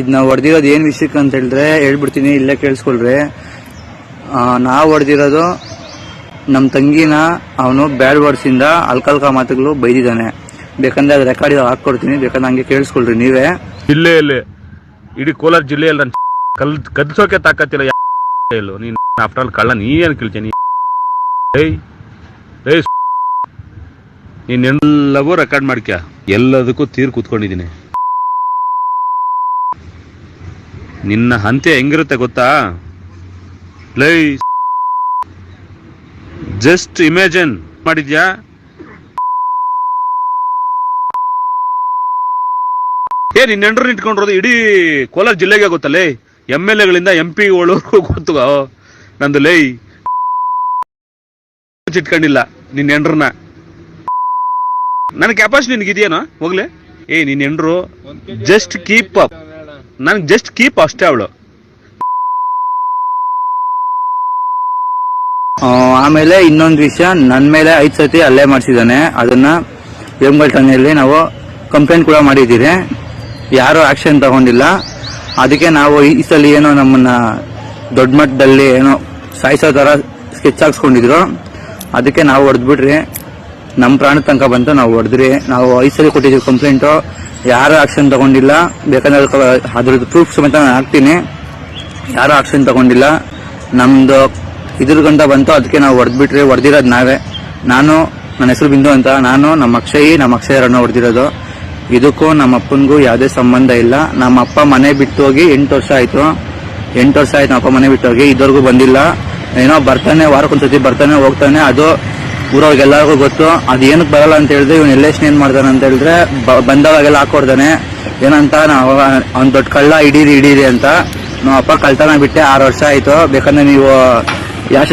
ಇದನ್ನ ಹೊಡೆದಿರೋದು ಏನು ವಿಷಯಕ್ಕೆ ಅಂತ ಹೇಳಿದ್ರೆ ಹೇಳ್ಬಿಡ್ತೀನಿ, ಇಲ್ಲೇ ಕೇಳಿಸ್ಕೊಳ್ರಿ. ನಾವು ಹೊಡೆದಿರೋದು ನಮ್ಮ ತಂಗಿನ ಅವನು ಬ್ಯಾಡ್ ವರ್ಡ್ಸಿಂದ ಅಲ್ಕಲ್ಕ ಮಾತುಗಳು ಬೈದಿದ್ದಾನೆ. ಬೇಕಂದ್ರೆ ಅದು ರೆಕಾರ್ಡ್ ಹಾಕ್ಕೊಡ್ತೀನಿ, ಬೇಕಂದ್ರೆ ಹಂಗೆ ಕೇಳಿಸ್ಕೊಳ್ರಿ ನೀವೇ. ಜಿಲ್ಲೆಯಲ್ಲಿ ಇಡೀ ಕೋಲಾರ ಜಿಲ್ಲೆಯಲ್ಲಿ ನಾನು ಕಲ್, ಕದ್ಸೋಕೆ ತಾಕತ್ತಿಲ್ಲ ಇಲ್ಲೋ. ನೀನ್ ಆಫ್ಟರ್ ಆಲ್ ಕಳ್ಳ, ನೀ ಏನು ಕೇಳ್ತೀನಿ ಏಯ್ ಏಯ್ ನೀನೆಲ್ಲವೂ ರೆಕಾರ್ಡ್ ಮಾಡ್ಕ್ಯಾ? ಎಲ್ಲದಕ್ಕೂ ತೀರ್ ಕೂತ್ಕೊಂಡಿದ್ದೀನಿ. ನಿನ್ನ ಹಂತೆ ಹೆಂಗಿರುತ್ತೆ ಗೊತ್ತಾ? ಲೈ ಜಸ್ಟ್ ಇಮ್ಯಾಜಿನ್ ಮಾಡಿದ್ಯಾ? ಏ ನಿನ್ನ ಹೆಂಡ್ರನ್ನ ಇಟ್ಕೊಂಡಿರೋದು ಇಡೀ ಕೋಲಾರ ಜಿಲ್ಲೆಗೆ ಗೊತ್ತಲ್ಲೇ ಎಂ ಎಲ್ ಎಗಳಿಂದ ಎಂ ಪಿಗಳು ಗೊತ್ತು ನಂದು ಲೈ ಇಟ್ಕೊಂಡಿಲ್ಲ ನಿನ್ನ ಹೆಂಡ್ರನ್ನ. ನನ್ನ ಕೆಪಾಸಿಟಿ ನಿನಗಿದೆಯೇನೋ? ಹೋಗ್ಲೆ. ಏ ನಿನ್ನ ಹೆಂಡ್ರು ಜಸ್ಟ್ ಕೀಪ್ ಅಪ್ ನನ್ಗೆ ಜಸ್ಟ್ ಕೀಪ್ ಅಷ್ಟೇ ಅವಳು. ಆಮೇಲೆ ಇನ್ನೊಂದು ವಿಷಯ ನನ್ನ ಮೇಲೆ ಐದು ಸತಿ ಹಲ್ಲೆ ಮಾಡಿಸಿದ್ದಾನೆ. ಅದನ್ನ ಎಂಗಲ್ ಠಾಣೆಯಲ್ಲಿ ನಾವು ಕಂಪ್ಲೇಂಟ್ ಕೂಡ ಮಾಡಿದ್ದೀರಿ. ಯಾರು ಆಕ್ಷನ್ ತಗೊಂಡಿಲ್ಲ. ಅದಕ್ಕೆ ನಾವು ಈ ಸಲ ಏನೋ ನಮ್ಮನ್ನ ದೊಡ್ಡ ಮಟ್ಟದಲ್ಲಿ ಏನೋ ಸಾಯಿಸೋ ಥರ ಸ್ಕೆಚ್ ಹಾಕ್ಸ್ಕೊಂಡಿದ್ರು. ಅದಕ್ಕೆ ನಾವು ಹೊಡೆದ್ಬಿಟ್ರಿ ನಮ್ಮ ಪ್ರಾಣ ತನಕ ಬಂತು, ನಾವು ಹೊಡೆದ್ರಿ, ನಾವು ಐದು ಸಲ ಕೊಟ್ಟಿದ್ದೀವಿ ಕಂಪ್ಲೇಂಟು ಯಾರು ಆಕ್ಷನ್ ತಗೊಂಡಿಲ್ಲ ಬೇಕಂದ್ರೆ ಅದ್ರದ್ದು ಪ್ರೂಫ್ ಸಮೇತ ನಾನು ಹಾಕ್ತೀನಿ. ಯಾರು ಆಕ್ಷನ್ ತಗೊಂಡಿಲ್ಲ, ನಮ್ದು ಇದ್ರ ಗಂಟ ಬಂತು, ಅದಕ್ಕೆ ನಾವು ಹೊಡೆದ್ಬಿಟ್ರಿ, ಹೊಡೆದಿರೋದು ನಾವೇ. ನಾನು, ನನ್ನ ಹೆಸರು ಬಿಂದು ಅಂತ, ನಾನು, ನಮ್ಮ ಅಕ್ಷಯಿ, ನಮ್ಮ ಅಕ್ಷಯರನ್ನ ಹೊಡೆದಿರೋದು. ಇದಕ್ಕೂ ನಮ್ಮ ಅಪ್ಪನಿಗೂ ಯಾವುದೇ ಸಂಬಂಧ ಇಲ್ಲ. ನಮ್ಮ ಅಪ್ಪ ಮನೆ ಬಿಟ್ಟು ಹೋಗಿ ಎಂಟು ವರ್ಷ ಆಯಿತು. ಎಂಟು ವರ್ಷ ಆಯ್ತು ನಮ್ಮ ಅಪ್ಪ ಮನೆ ಬಿಟ್ಟು ಹೋಗಿ, ಇದುವರೆಗೂ ಬಂದಿಲ್ಲ. ಏನೋ ಬರ್ತಾನೆ, ವಾರಕ್ಕೊಂದ್ಸತಿ ಬರ್ತಾನೆ, ಹೋಗ್ತಾನೆ. ಅದು ಊರವ್ರಿಗೆ ಎಲ್ಲರಿಗೂ ಗೊತ್ತು, ಅದು ಏನಕ್ಕೆ ಬರಲ್ಲ ಅಂತ ಹೇಳಿದ್ರೆ ಇವನು ಎಲ್ಲೇಷನ್ ಏನ್ ಮಾಡ್ತಾನೆ ಅಂತ ಹೇಳಿದ್ರೆ ಬಂದವಾಗೆಲ್ಲ ಹಾಕೊಡ್ತಾನೆ ಏನಂತ, ನಾವು ಅವ್ನು ದೊಡ್ಡ ಕಳ್ಳ ಹಿಡೀರಿ ಹಿಡೀರಿ ಅಂತ. ನಮ್ಮ ಅಪ್ಪ ಕಳ್ತನ ಬಿಟ್ಟೆ, ಆರು ವರ್ಷ ಆಯ್ತು. ಬೇಕಂದ್ರೆ ನೀವು ಯಾವ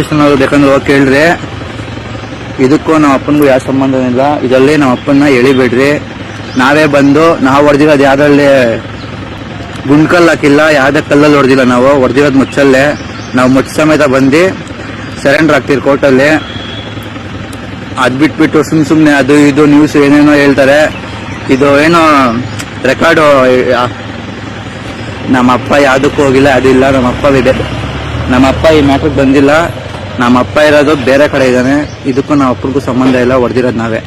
ಬೇಕಂದ್ರೆ ಹೋಗಿ ಕೇಳ್ರಿ. ಇದಕ್ಕೂ ನಮ್ಮ ಅಪ್ಪನಿಗೂ ಯಾವ ಸಂಬಂಧ ಇಲ್ಲ. ಇದರಲ್ಲಿ ನಮ್ಮ ಅಪ್ಪನ ಎಳಿಬೇಡ್ರಿ. ನಾವೇ ಬಂದು, ನಾವು ಹೊಡೆದಿರೋದು ಯಾವ್ದ್ರಲ್ಲಿ? ಗುಂಡ್ಕಲ್ ಹಾಕಿಲ್ಲ, ಯಾವುದೇ ಕಲ್ಲಲ್ಲಿ ಹೊಡೆದಿಲ್ಲ ನಾವು. ಹೊಡೆದಿರೋದು ಮುಚ್ಚಲ್ಲೇ. ನಾವು ಮುಚ್ಚ ಸಮೇತ ಬಂದು ಸರೆಂಡರ್ ಆಗ್ತೀರಿ ಕೋರ್ಟಲ್ಲಿ. ಅದ್ ಬಿಟ್ಬಿಟ್ಟು ಸುಮ್ ಸುಮ್ನೆ ಅದು ಇದು ನ್ಯೂಸ್ ಏನೇನೋ ಹೇಳ್ತಾರೆ. ಇದು ಏನೋ ರೆಕಾರ್ಡು ನಮ್ಮ ಅಪ್ಪ ಯಾವ್ದಕ್ಕೂ ಹೋಗಿಲ್ಲ ಅದಿಲ್ಲ ನಮ್ಮ ಅಪ್ಪ ಈ ಮ್ಯಾಟ್ರಿಗೆ ಬಂದಿಲ್ಲ. ನಮ್ಮ ಅಪ್ಪ ಇರೋದು ಬೇರೆ ಕಡೆ ಇದ್ದಾನೆ. ಇದಕ್ಕೂ ನಾವು ಅಪ್ಪನಿಗೂ ಸಂಬಂಧ ಇಲ್ಲ ಹೊಡೆದಿರೋದು ನಾವೇ.